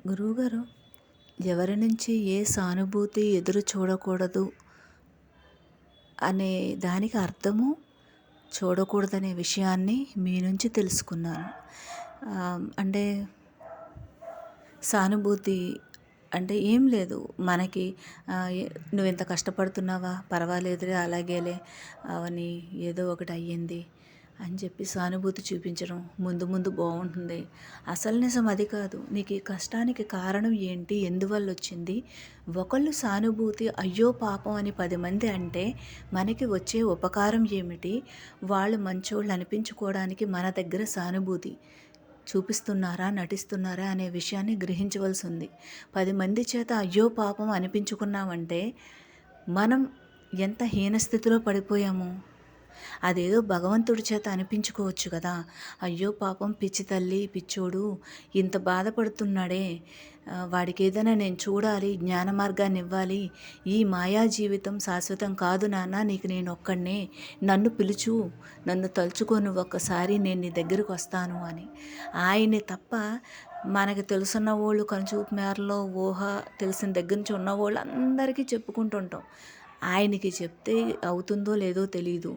గురువుగారు ఎవరి నుంచి ఏ సానుభూతి ఎదురు చూడకూడదు అనే దానికి అర్థము చూడకూడదనే విషయాన్ని మీ నుంచి తెలుసుకున్నాను. అంటే సానుభూతి అంటే ఏం లేదు. మనకి నువ్వు ఎంత కష్టపడుతున్నావా? పర్వాలేదులే అలాగేలే అవని ఏదో ఒకటి అయ్యింది. అని చెప్పి సానుభూతి చూపించడం ముందు ముందు బాగుంటుంది. అసలు నిజం అది కాదు. నీకు ఈ కష్టానికి కారణం ఏంటి? ఎందువల్ల వచ్చింది? ఒకళ్ళు సానుభూతి అయ్యో పాపం అని పది మంది అంటే మనకి వచ్చే ఉపకారం ఏమిటి? వాళ్ళు మంచోళ్ళు అనిపించుకోవడానికి మన దగ్గర సానుభూతి చూపిస్తున్నారా నటిస్తున్నారా అనే విషయాన్ని గ్రహించవలసి ఉంది. పది మంది చేత అయ్యో పాపం అనిపించుకున్నామంటే మనం ఎంత హీనస్థితిలో పడిపోయాము? అదేదో భగవంతుడి చేత అనిపించుకోవచ్చు కదా. అయ్యో పాపం పిచ్చి తల్లి పిచ్చోడు ఇంత బాధపడుతున్నాడే. వాడికి ఏదైనా నేను చూడాలి జ్ఞాన మార్గాన్ని ఇవ్వాలి. ఈ మాయా జీవితం శాశ్వతం కాదు నాన్న నీకు నేను ఒక్కడనే. నన్ను పిలుచు నన్ను తలుచుకొని ఒక్కసారి నేను నీ దగ్గరకు వస్తాను అని. ఆయన తప్ప మనకి తెలుసున్న వాళ్ళు కనుచూపు మేరలో ఊహ తెలిసిన దగ్గర నుంచి ఉన్న వాళ్ళు అందరికీ చెప్పుకుంటుంటాం. ఆయనకి చెప్తే అవుతుందో లేదో తెలీదు.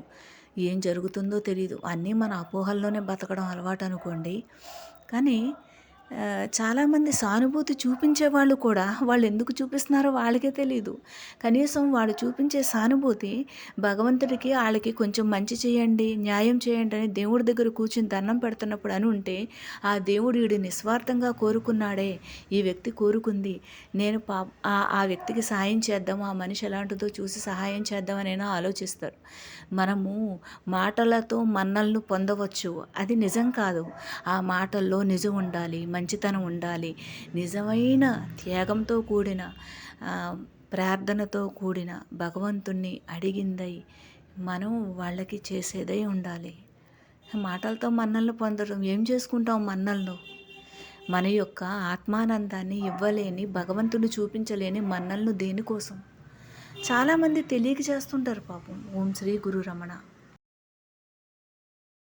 ఏం జరుగుతుందో తెలీదు. అన్నీ మన అపోహల్లోనే బతకడం అలవాటు అనుకోండి కానీ చాలామంది సానుభూతి చూపించే వాళ్ళు కూడా వాళ్ళు ఎందుకు చూపిస్తున్నారో వాళ్ళకే తెలియదు కనీసం వాళ్ళు చూపించే సానుభూతి భగవంతుడికి వాళ్ళకి కొంచెం మంచి చేయండి న్యాయం చేయండి అని దేవుడి దగ్గర కూర్చుని దండం పెడుతున్నప్పుడు అని ఉంటే ఆ దేవుడు వీడు నిస్వార్థంగా కోరుకున్నాడే. ఈ వ్యక్తి కోరుకుంది నేను పా ఆ వ్యక్తికి సాయం చేద్దాం ఆ మనిషి ఎలాంటిదో చూసి సహాయం చేద్దామనైనా ఆలోచిస్తారు. మనము మాటలతో మన్నలను పొందవచ్చు. అది నిజం కాదు. ఆ మాటల్లో నిజం ఉండాలి. మంచితనం ఉండాలి. నిజమైన త్యాగంతో కూడిన ప్రార్థనతో కూడిన భగవంతుణ్ణి అడిగిందై మనం వాళ్ళకి చేసేదై ఉండాలి. మాటలతో మన్నలను పొందడం ఏం చేసుకుంటాం మన్నలను? మన యొక్క ఆత్మానందాన్ని ఇవ్వలేని భగవంతుని చూపించలేని మన్నలను దేనికోసం? చాలామంది తెలియక చేస్తుంటారు పాపం. ఓం శ్రీ గురు రమణ.